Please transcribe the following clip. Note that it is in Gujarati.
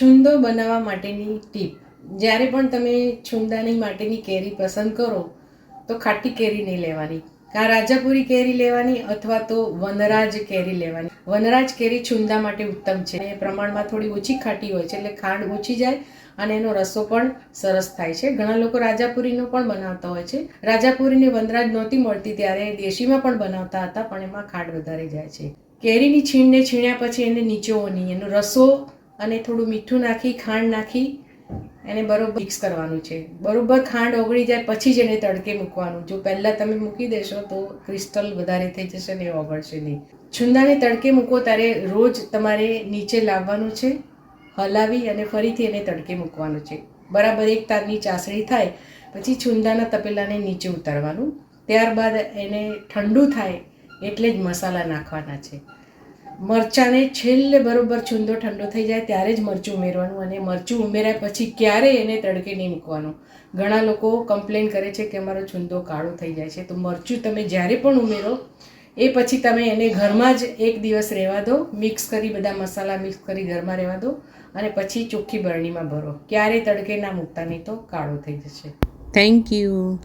છુંદો બનાવવા માટેની ટીપ. જ્યારે પણ તમે છુંદાની માટેની કેરી પસંદ કરો, તો ખાટી કેરી નહીં લેવાની. કાં રાજાપુરી કેરી લેવાની અથવા તો વનરાજ કેરી લેવાની. વનરાજ કેરી છુંદા માટે ઉત્તમ છે. એ પ્રમાણમાં થોડી ઓછી ખાટી હોય છે, એટલે ખાંડ ઓછી જાય અને એનો રસો પણ સરસ થાય છે. ઘણા લોકો રાજાપુરીનો પણ બનાવતા હોય છે. રાજાપુરીને વનરાજ નહોતી મળતી ત્યારે દેશીમાં પણ બનાવતા હતા, પણ એમાં ખાંડ વધારે જાય છે. કેરીની છીણને છીણ્યા પછી એને નીચોવાની એનો રસો અને થોડું મીઠું નાખી, ખાંડ નાખી, એને બરોબર મિક્સ કરવાનું છે. બરોબર ખાંડ ઓગળી જાય પછી જ એને તડકે મૂકવાનું. જો પહેલાં તમે મૂકી દેશો તો ક્રિસ્ટલ વધારે થઈ જશે ને એ ઓગળશે નહીં. છુંદાને તડકે મૂકો ત્યારે રોજ તમારે નીચે લાવવાનું છે, હલાવી અને ફરીથી એને તડકે મૂકવાનું છે. બરાબર એક તારની ચાસણી થાય, પછી છુંદાના તપેલાને નીચે ઉતારવાનું. ત્યારબાદ એને ઠંડુ થાય એટલે જ મસાલા નાખવાના છે. મરચાંને છેલ્લે બરોબર છુંદો ઠંડો થઈ જાય ત્યારે જ મરચું ઉમેરવાનું અને મરચું ઉમેર્યા પછી ક્યારેય એને તડકે નહીં મૂકવાનું. ઘણા લોકો કમ્પ્લેન કરે છે કે અમારો છુંદો કાળો થઈ જાય છે. તો મરચું તમે જ્યારે પણ ઉમેરો, એ પછી તમે એને ઘરમાં જ એક દિવસ રહેવા દો, મિક્સ કરી બધા મસાલા મિક્સ કરી ઘરમાં રહેવા દો અને પછી ચોખ્ખી બરણીમાં ભરો. ક્યારેય તડકે ના મૂકતા નહીં તો કાળો થઈ જશે. Thank you